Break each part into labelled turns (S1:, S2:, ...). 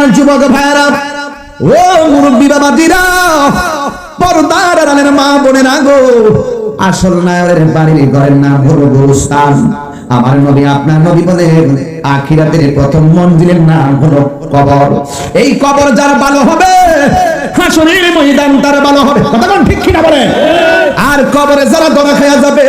S1: আমার যুবক ভাইরা ও মুরব্বী বাবাজিরা, পর্দার আড়ালের মা বোনের আগো আসল নায়রের বাড়ির ঘরের নাম হলো গোস্তান আমার নবী আপনার নবী বলেন আখিরাতের প্রথম মন্দিরের নাম হলো কবর। এই কবর যার ভালো হবে হাসনের ময়দান তার ভালো হবে। কোন ঠিক কিনা বলে আর কবরে যারা ধরা খেয়া যাবে,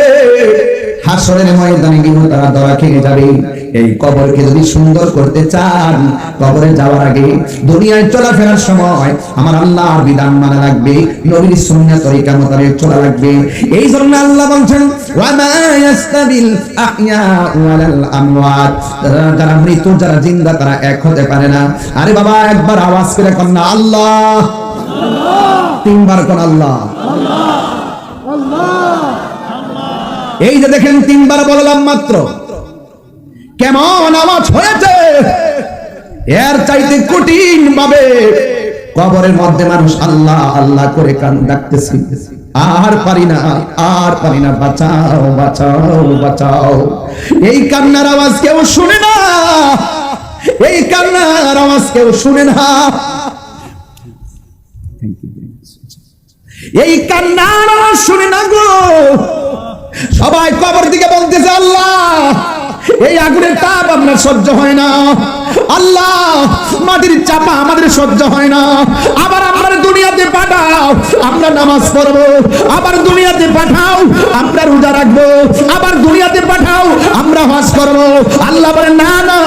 S1: হাসরের ময়দানে গিয়ে তারা ধরা খেয়ে যাবে। এই কবরকে যদি সুন্দর করতে চান, কবরে যাওয়ার আগে দুনিয়ায় চলাফেরার সময় আমার আল্লাহর বিধান মানা লাগবে, নবীর সুন্নাহ তরিকা মোতাবেক চলা লাগবে। এই জন্য আল্লাহ বলছেন যারা- মৃত যারা জিন্দা, তারা এক হতে পারে না। আরে বাবা, একবার আওয়াজ করে কন না, আল্লাহ। তিনবার কোন, আল্লাহ। এই যে দেখেন, তিনবার বললাম মাত্র। কেমন আওয়াজ হয়েছে? এর চাইতে কঠিন ভাবে কবরের মধ্যে মানুষ আল্লাহ আল্লাহ করে কান ডাকতেছি। আর পারি না, আর পারি না, বাঁচাও বাঁচাও বাঁচাও। এই কান্নার আওয়াজ কেউ শুনে না। এই কান্নার আওয়াজ কেউ শুনে না। এই কান্নার আওয়াজ শুনে না গো। সবাই কবর দিকে বলতেছে, আল্লাহ এই আগুনের তাপ আপনার সহ্য হয় না। আল্লাহ মাটির চাপা আমাদের সহ্য হয় না। আবার আমরা দুনিয়াতে পাঠাও আমরা নামাজ পড়ব। আবার দুনিয়াতে পাঠাও আমরা রোজা রাখব। আবার দুনিয়াতে পাঠাও আমরা হজ করব। আল্লাহ বলে না না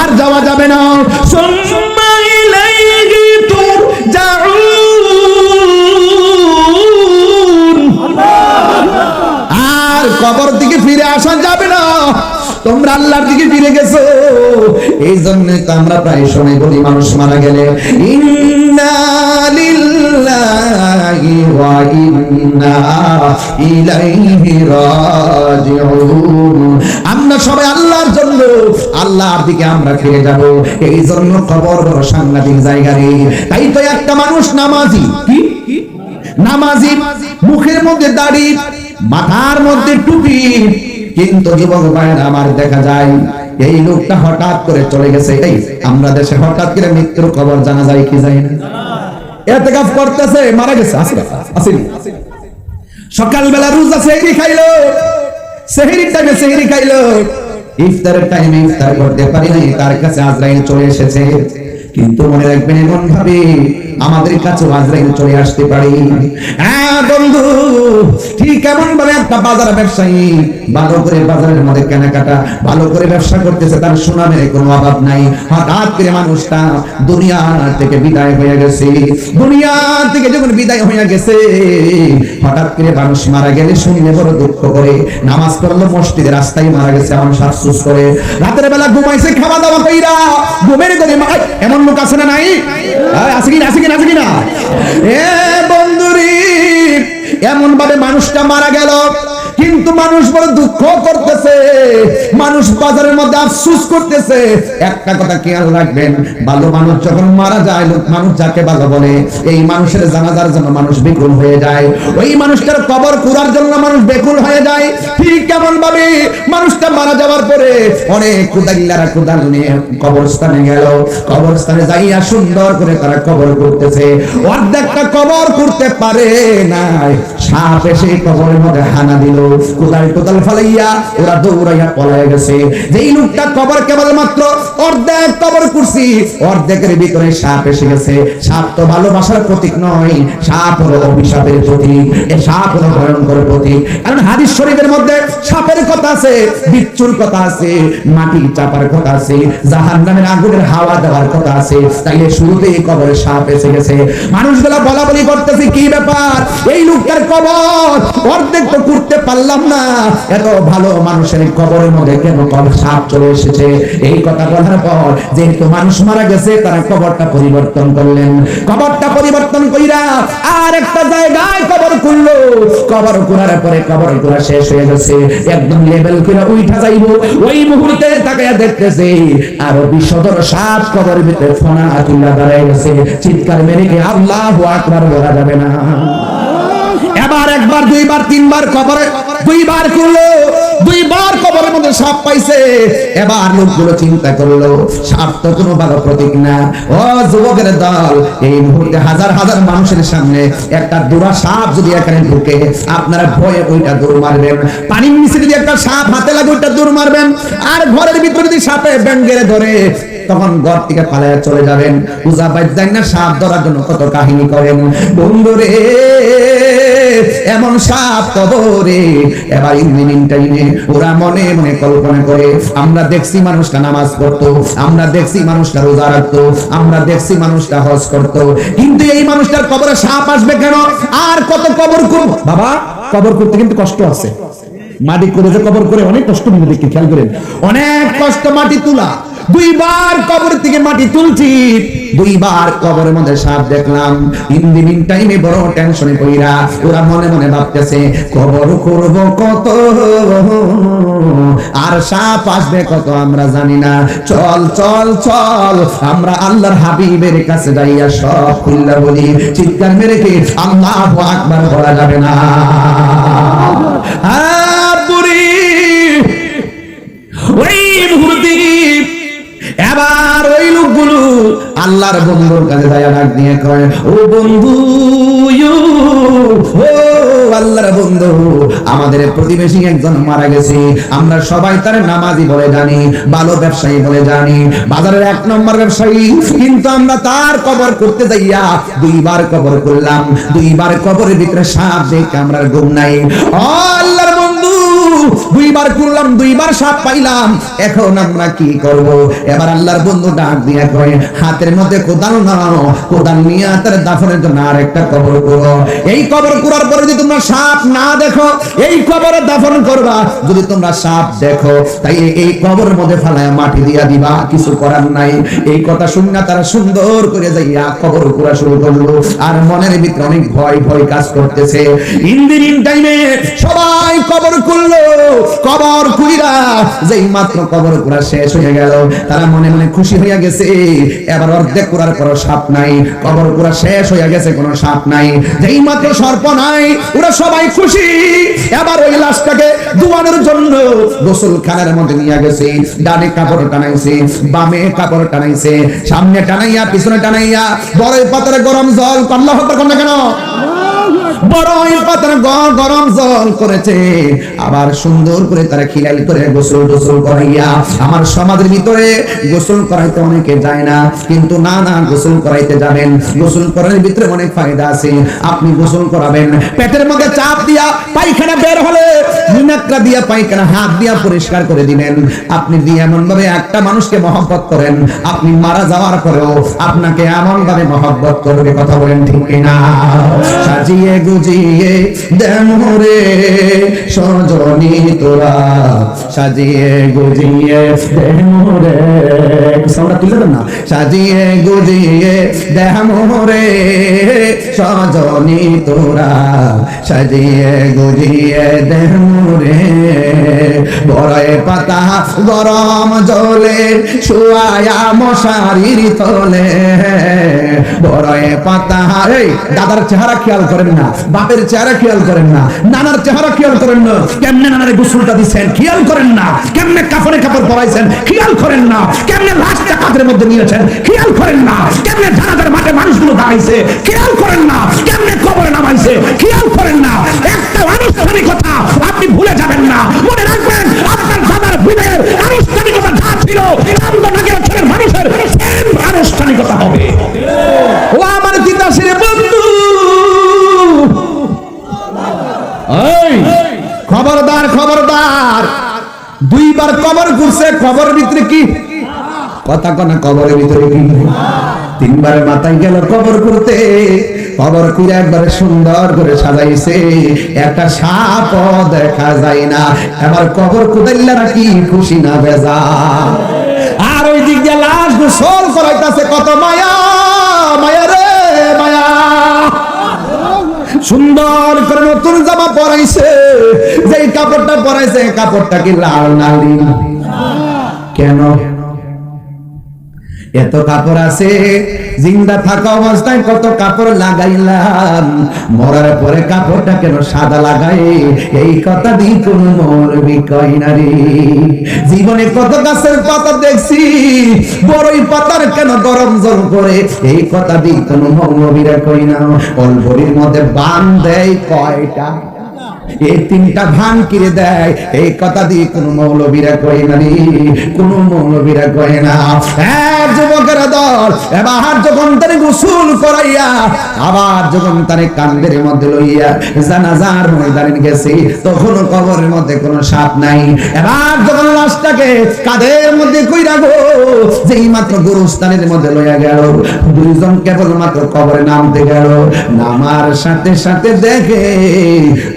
S1: আর যাওয়া যাবে না। আর কবর দিকে ফিরে আসা যাবে না। তোমরা আল্লাহর দিকে ফিরে গেছো। এই জন্য তো আমরা প্রায় সময় বলি, মানুষ মারা গেলে আমরা সবাই আল্লাহর জন্য, আল্লাহর দিকে আমরা ফিরে যাব। এই জন্য খবর বড় সাংঘাতিক জায়গা রে। তাই তো একটা মানুষ নামাজি। কি? নামাজি। মুখের মধ্যে দাড়ি। মাথার মধ্যে টুপি। কিন্তু যুবক ভাইয়ের, আমার দেখা যায়, এই লোকটা হঠাৎ করে চলে গেছে। এই, আমরা দেশে হঠাৎ করে মৃত্যুর খবর জানা যায় কি যায় এতে কাজ করতেছে, মারা গেছে, আসলে আসেনি সকালবেলা রোজা সেহরি খাইলো। সেহরির টাইমে সেহরি খাইলো। ইফতারের টাইমে ইফতার করতে পারি নাই, তার কাছে আজরাইল চলে এসেছে। কিন্তু মনে রাখবেন এমন ভাবে আমাদের কাছে আজরাইল চলে আসতে পারে। হ্যাঁ বন্ধু, ঠিক এমন ভাবে একটা বাজার ব্যবসায়ী ভালো করে বাজারের মধ্যে কেনাকাটা, ভালো করে ব্যবসা করতেছে, তার সুনামের কোনো অভাব নাই। হঠাৎ করে মানুষটা দুনিয়া থেকে বিদায় হয়ে গেছে। দুনিয়া থেকে যখন বিদায় হয়ে গেছে, হঠাৎ করে মানুষ মারা গেলে শুনলে বড় দুঃখ করে। নামাজ পড়ল রাস্তায় মারা গেছে করে। রাতের বেলা ঘুমাইছে, খাওয়া দাওয়া ঘুমের করে এমন লোক আছে না নাই? আছে আছে কিনা আছে কিনা আছে কিনা? এ বন্ধুরি এমন ভাবে মানুষটা মারা গেল, কিন্তু মানুষ বড় দুঃখ করতেছে। মানুষ বাজারের মধ্যে আফসুস করতেছে। একটা কথা খেয়াল রাখবেন, ভালো মানুষ যখন মারা যায়, লোক মানুষ যাকে ভালো বলে, এই মানুষের জানাজার জন্য মানুষ বেকুল হয়ে যায়। ওই মানুষটার কবর কুড়ার জন্য মানুষ বেকুল হয়ে যায়। ঠিক কেমন ভাবে মানুষটা মারা যাওয়ার পরে অনেক কুদাইলারা কুদাল নিয়ে কবরস্থানে গেল। কবরস্থানে যাইয়া সুন্দর করে তারা কবর করতেছে। অর্ধেকটা কবর করতে পারে নাই। সাপ এসে কবরের মধ্যে হানা দিল। কোদাল কোদাল ফালাইয়া ওরা দৌড়াইয়া পলায় গেছে। যেই লোকটা কবর কেবল মাত্র অর্ধেক কবর করছি, অর্ধেকের ভিতরে সাপ এসে গেছে। সাপ তো ভালোবাসার প্রতীক নয়, সাপ হলো অভিশাপের প্রতীক। এ সাপ হলো ভয়ঙ্কর প্রতীক। কারণ হাদিস শরীফের মধ্যে সাপের কথা আছে, বিচ্ছুর কথা আছে, মাটি চাপার কথা আছে জাহান নামের আগুনের হাওয়া দেওয়ার কথা আছে। তাইলে শুরুতেই কবরে সাপ এসে গেছে। মানুষগুলা বলা বলি করতেছে, কি ব্যাপার? এই লোকটার কবর অর্ধেক তো করতে পারলাম না। এত ভালো মানুষের কবরের মধ্যে কেন কবর সাপ চলে এসেছে। এই কথা বলার পর যেহেতু মানুষ মারা গেছে, তারা কবরটা পরিবর্তন করলেন। কবরটা পরিবর্তন কইরা আর একটা জায়গায় কবর করল কবর করার পরে কবর করা শেষ হয়ে গেছে। একদম লেভেল করে উঠা যাইবো। ওই মুহূর্তে তাকায়া দেখতেছে, আরও বিশদর সাপ কবরের ভিতরে ফোনা তুলা দাঁড়ায় গেছে। চিৎকার মেরে কি আল্লাহু আকবার বলা যাবে না। এবার একবার, দুইবার, তিনবার কবরে দুইবার করল দুইবার কবরের মধ্যে সাপ পাইছে। এবার লোকগুলো চিন্তা করল, সাপ তো কোনো ভালো প্রতীক না। ও যুবকের দল, এই মুহূর্তে হাজার হাজার মানুষের সামনে একটা দুরা সাপ যদি এখানে ঢুকে, আপনারা ভয়ে ওইটা দৌড় মারবেন। পানির নিচে যদি একটা সাপ হাতে লাগে, ওইটা দৌড় মারবেন। আর ঘরের ভিতরে যদি সাপে ব্যাঙ্গেরে ধরে, তখন ঘর থেকে পালায় চলে যাবেন। পূজা বাইর না, সাপ ধরার জন্য কত কাহিনী করেন। বন্ধুরে এমন সাপ কবরে। এবার ইঞ্জিনিয়ারিং টাইমে ওরা মনে মনে কল্পনা করে, আমরা দেখছি মানুষটা নামাজ পড়তো, আমরা দেখছি মানুষটা রোজা রাখতো, আমরা দেখছি মানুষটা হজ করতো। কিন্তু এই মানুষটার কবরে সাপ আসবে কেন? আর কত কবর করব বাবা, কবর করতে কিন্তু কষ্ট আছে। মাটি করে যে কবর করে অনেক কষ্ট খেয়াল করেন। অনেক কষ্ট মাটি তোলা। দুইবার কবর থেকে মাটি তুলছি। দুইবার কবরের মধ্যে সাপ দেখলাম। ইন্দিনিন টাইমে বড় টেনশনে পইরা ওরা মনে মনে ভাবতেছে কবর করব কত? আর সাপ আসবে কত আমরা জানি না। চল চল চল আমরা আল্লাহর হাবিবের কাছে যাইয়া সব খুল্লা বলি। চিৎকার মেরে কি? আল্লাহ আকবার বলা যাবে না। আ, বুড়ি। ওই মুহূর্তে এবার ওই লোকগুলো আল্লাহর বন্ধুর কাছে যায় ডাক দিয়ে কয়, ও বন্ধু ও আল্লাহর বন্ধু, আমাদের প্রতিবেশী একজন মারা গেছে। আমরা সবাই তার নামাজি বলে জানি, ভালো ব্যবসায়ী বলে জানি, বাজারের এক নম্বর ব্যবসায়ী। কিন্তু আমরা তার কবর করতে যাইয়া দুইবার কবর করলাম। দুইবার কবরের ভিতরে সাপ দেখে আমরা ঘুম নাই। আল্লাহর দুইবার করলাম দুইবার সাপ পাইলাম। এখন আমরা কি করব? এবার আল্লাহর বন্ধু ডাক দিয়ে কয়, হাতের মধ্যে কোদাল নাও কোদাল নিয়ে তার দাফনের জন্য আর একটা কবর করো। এই কবর করার পরে যদি তোমরা সাপ না দেখো, এই কবরে দাফন করবা। যদি তোমরা সাপ দেখো, তাই এই- কবরের মধ্যে ফালায় মাটি দিয়া দিবা। কিছু করার নাই। এই কথা শুনে তারা সুন্দর করে যাইয়া কবর করা শুরু করল। আর মনের ভিতরে অনেক ভয় ভয় কাজ করতেছে। ইন্দিরিন টাইমে সবাই কবর করল কবর কুইরা যেই মাত্র কবর করা শেষ হয়ে গেল, তারা মনে মনে খুশি হইয়া গেছে, এবার অর্ধেক করার পর সাপ নাই, কবর করা শেষ হইয়া গেছে, কোনো সাপ নাই। যেই মাত্র সর্প নাই, ওরা সবাই খুশি। এবার ওই লাশটাকে ধোয়ানোর জন্য গোসল খানার মধ্যে নিয়ে গেছে, ডানে কাপড় টানাইছে, বামে কাপড় টানাইছে, সামনে টানাইয়া, পিছনে টানাইয়া বড় পাতারে গরম জল আল্লাহ আকবার কোন কেন? বড়ই পাতার গরম জল করেছে। আবার সুন্দর করে তারা খিলালি করে গোসল করাইয়া আমার সমাজের ভিতরে গোসল করাইতে অনেকে যায় না, কিন্তু না না, গোসল করাইতে যাবেন। গোসল করার ভিতরে অনেক ফায়দা আছে। আপনি গোসল করাবেন। পেটের মধ্যে চাপ দিয়া পায়খানা বের হলে দিয়া পায়খানা হাত দিয়া পরিষ্কার করে দিবেন। আপনি দিয়ে এমন ভাবে একটা মানুষকে মহব্বত করেন, আপনি মারা যাওয়ার পরেও আপনাকে এমন ভাবে মহব্বত করবে, কথা বলেন ঠিক সাজিয়ে গুজিয়ে দেমরে সজনী তোরা সাজিয়ে গুজিয়ে দেমরে সাউন্ডটা তুলে না? সাজিয়ে গুজিয়ে দেমরে সজনী তোরা সাজিয়ে গুজিয়ে দেমরে বড়ে পাতা গরম জলে, শুয়ায়া মশারির তলে। বড়ে পাতা দাদার চেহারা খেয়াল করেন না। বাপের চেহারা খেয়াল করেন না, নানার চেহারা খেয়াল করেন না, কেমনে নানারে গোসলটা দিচ্ছেন খেয়াল করেন না, কেমনে কাপড়ে কাপড় পরাইছেন খেয়াল করেন না, কেমনে লাশটা কাপড়ের মধ্যে নিয়েছেন খেয়াল করেন না, কেমনে জানাজার মাঠে মানুষগুলো দাঁড়াইছে খেয়াল করেন না, কেমনে কবরে নামাইছে খেয়াল করেন না। একটা আনুষ্ঠানিকতা আপনি ভুলে যাবেন না। মনে রাখবেন, আপনার দাদার বিলের আনুষ্ঠানিকতা যা ছিল ছেলের মানুষের সেম আনুষ্ঠানিকতা হবে ও আমার তিতাসের বন্ধু এই খবরদার খবরদার দুইবার কবর ঘুরছে কবর ভিতরে কি? কথা কনা কবরের ভিতরে কি? তিনবার মাথায় গেল কবর করতে কবর করে একবারে সুন্দর করে সাজাইছে। একটা সাপ দেখা যায় না। এবার কবর খুশি না বেজা আর ওই দিক দিয়ে লাশ গোসল করাইতাছে, কত মায়া মায়া রে, মায়া। সুন্দর করে নতুন জামা পরাইছে যে কাপড়টা পরাইছে কাপড়টা কি লাল না? নীল? কেন? এত কাপড় আছে, জিন্দা থাকা অবস্থায় কত কাপড় লাগাইলাম। মরার পরে কাপড়টা কেন সাদা লাগাই? এই কথা দি কোন মরবি কই না রে। জীবনে কত গাছের পাতা দেখছি, বড়ই পাতার কেন গরম জল করে এই কথা দি কোন মৌলবীরা কই না। অল্পরির মধ্যে বান দেয় কয়টা? এই তিনটা ভান কিরে দেয়? এই কথা দিয়ে কোন মৌলবীরা কয় না রে কোন মৌলবীরা কয় না। এক যুবকের দল এবার যখন তারে গোসল করাইয়া, আবার যখন তারে কান্দের মধ্যে লইয়া জানাজার ময়দানে গেছে, তখন কবরের মধ্যে কোনো সাপ নাই। এবার যখন লাশটাকে কাঁধের মধ্যে কইরা গো? যেই মাত্র গুরুস্থানের মধ্যে লইয়া গেল, দুইজন কেবল মাত্র কবরে নামতে গেল। নামার সাথে সাথে দেখে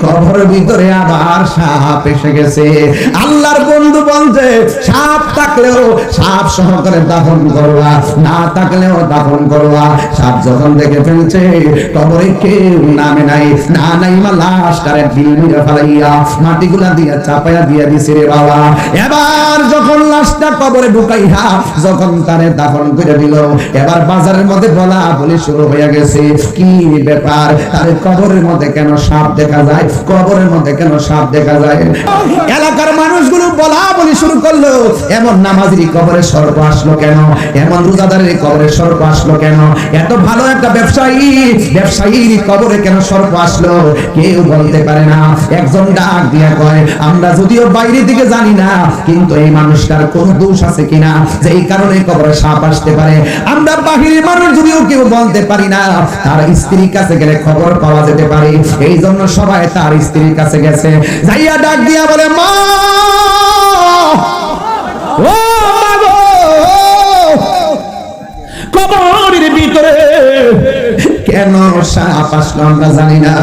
S1: কবর ভিতরে আবার সাপ এসে গেছে। আল্লাহর বন্ধু বলছে সাপ থাকলেও সাপ সহকারে দাফন করবা না থাকলেও দাফন করবা সাপ যখন দেখে ফেলছে কবরে কেউ নামে নাই। না নাই মা লাশ কারে ঢিল মিলে ফেলাইয়া, মাটিগুলা দিয়া চাপাইয়া দিয়া দিছে রে বাবা। এবার যখন লাশটা কবরে ঢুকাইয়া, যখন তারে দাফন করে দিল, এবার বাজারের মধ্যে বলা বলি শুরু হয়ে গেছে। কি ব্যাপার? তারে কবরের মধ্যে কেন সাপ দেখা যায়? কবরের মধ্যে কেন সাপ দেখা যায়? এলাকার মানুষগুলো বলা বলি শুরু করল। এমন নামাজির কবরে সর্প আসলো কেন? এমন রোজাদারের কবরে সর্প আসলো কেন? এত ভালো একটা ব্যবসায়ী, ব্যবসায়ীর কবরে কেন সর্প আসলো? কেউ বলতে পারে না। একজন ডাক দিয়া কয়, আমরা যদিও বাইরে দিকে জানি না, কিন্তু এই মানুষটার কোন দোষ আছে কিনা? যে এই কারণে কবরে সাপ আসতে পারে। আমরা বাহিরের মানুষ যদিও কেউ বলতে পারি না, তার স্ত্রীর কাছে গেলে খবর পাওয়া যেতে পারে। এই জন্য সবাই তার স্ত্রীর কাছে গেছে। যাইয়া ডাক দিয়া বলে, মা! কেন সাপ আমরা জানি না।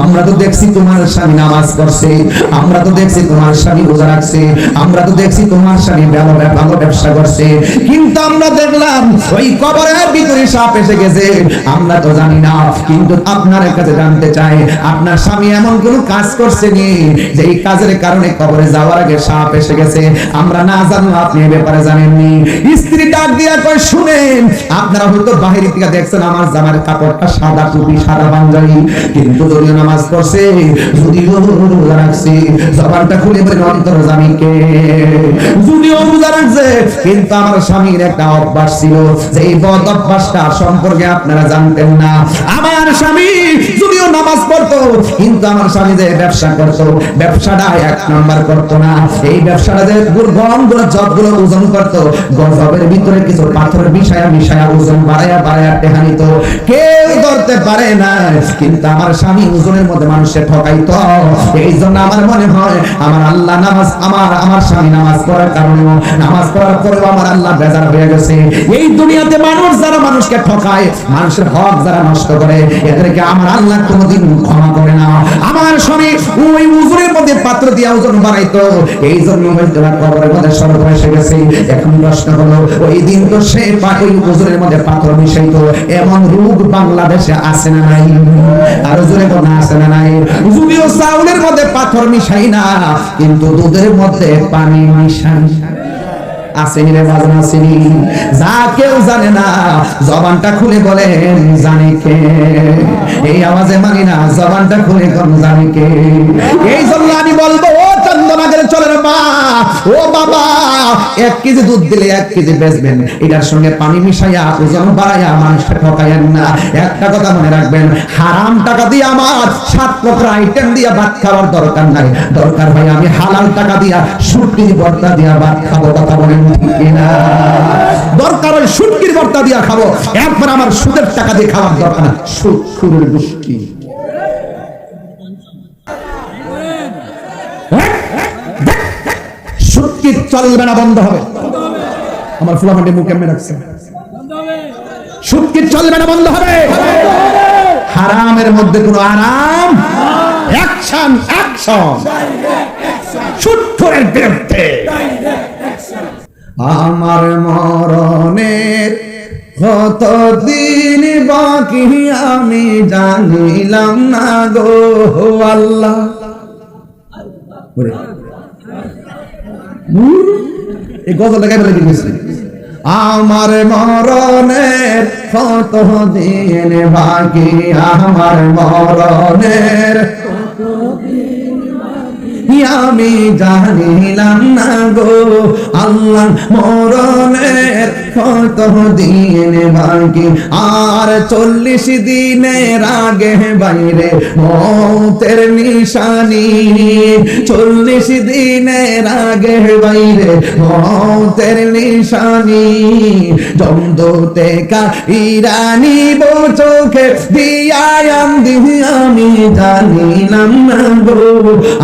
S1: আমরা তো দেখছি তোমার স্বামী নামাজ করছে আমরা তো দেখছি তোমার স্বামী রোজা রাখছে। আমরা তো দেখছি তোমার স্বামী ভালো ভালো ব্যবসা করছে। কিন্তু আমরা দেখলাম ওই কবরের ভিতরে সাপ এসে গেছে। আমরা তো জানি না, কিন্তু আপনার কাছে জানতে চাই, আপনার স্বামী এমন কোন কাজ করছে নি? যে এই কাজের কারণে কবরে যাওয়ার আগে সাপ এসে গেছে। আমরা না জানলে আপনি এ ব্যাপারে জানেননি। স্ত্রী ডাক দিয়া শুনেন, আপনারা হয়তো বাহির থেকে দেখছেন আমার জামার কাপড়টা সাদা টুপি, সাদা পাঞ্জাবি। কিন্তু যদিও নামাজ পড়ছে যদিও রোজা রাখছে, জবানটা খুলে বলে অন্তর জামিকে যদিও রোজা রাখছে, কিন্তু আমার স্বামীর একটা অভ্যাস ছিল যে এই বদ অভ্যাসটা সম্পর্কে আপনারা জানতেন না। আমার স্বামী যদিও নামাজ পড়তো, কিন্তু আমার স্বামী যে ব্যবসা করতো, ব্যবসাটা এক নাম্বার করতো না। এই ব্যবসাটা যে গমগুলো জবগুলো ওজন করতো, গজবের ভিতরে কিছু পাথর মিশায়া মিশায়া ওজন বাড়ায়া বাড়ায়া টেহানিত। কেউ ধরতে পারে না। কিন্তু আমার স্বামী ওজনের মধ্যে মানুষে ঠকাইতো। এই জন্য আমার মনে হয়, আমার আল্লাহ নামাজ, আমার আমার স্বামী নামাজ পড়ার কারণে নামাজ পড়ার পরেও আমার আল্লাহ বেজার হয়ে গেছে। এই দুনিয়াতে মানুষ যারা মানুষকে ঠকায়, মানুষের হক যারা নষ্ট করে, এদেরকে আমার আল্লাহ কোনোদিন ক্ষমা করে না। আমার স্বামী ওই মধ্যে পাত্র দিয়ে ওজন বানাইতো এই জন্য বা কবরের মধ্যে সর্ব এসে গেছে। এখন প্রশ্ন হলো, ওই দিন তো সে ওই ওজনের মধ্যে পাত্র মিশাইতো। এমন রোগ বাংলাদেশে আছে না নাই? আর জোরে কোন আছে না নাই? যদিও চাউলের মধ্যে পাথর মিশাই না, কিন্তু দুধের মধ্যে পানি মিশাই। আসেনি রে বাজনা আসেনি। যা কেউ জানে না, জবানটা খুলে বলেন জানে কে? এই আওয়াজে মানি না, জবানটা খুলে কোন জানে কে? এই জন্য আমি বলব, ও চন্দনাগের চলের মা ও বাবা, এক কেজি দুধ দিলে এক কেজি বেচবেন। এটার সঙ্গে পানি মিশাইয়া, ওজন বাড়াইয়া, মানুষকে ঠকাইয়েন না। একটা কথা মনে রাখবেন, হারাম টাকা দিয়ে আমার সাত প্রকার আইটেম দিয়ে ভাত খাওয়ার দরকার নাই। দরকার হয় আমি হালাল টাকা দিয়া সুটকির বর্তা দিয়া ভাত খাব, কথা বলেন ঠিক কিনা? দরকার হয় সুটকির বর্তা দিয়া খাব। এরপর আমার সুদের টাকা দিয়ে খাওয়ার দরকার সুদ সুরের দুষ্টি সুটকি চলবে না, বন্ধ হবে। আমার ফুলাফান্ডি মুখ কেমনে রাখছে সুটকি চলবে না, বন্ধ হবে। হারামের মধ্যে কোনো আরাম? অ্যাকশন অ্যাকশন সুৎখরের বিরুদ্ধে। আমার মরণের কত দিন বাকি আমি জানিলাম না গো আল্লাহ। এই গজলটা গাইবে লেগে গেছে। আমার মরণের কত দিন বাকি আমার মরণের আমি জানিলাম না গো। আল্লাহ মরণের কত দিন বাকি। আর চল্লিশ দিনের আগে বাইরে মতের নিশানি। চল্লিশ দিনের আগে বাইরে মতের নিশানি। জমদোতে কা ইরানি চোখে দিয়ায়াম দিহি আমি জানিলাম না গো।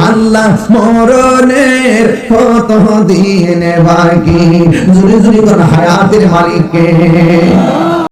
S1: আল্লাহ মরণের কত দিন বাকি জুড়ে জুড়ে কোন হায়াতের মালিককে।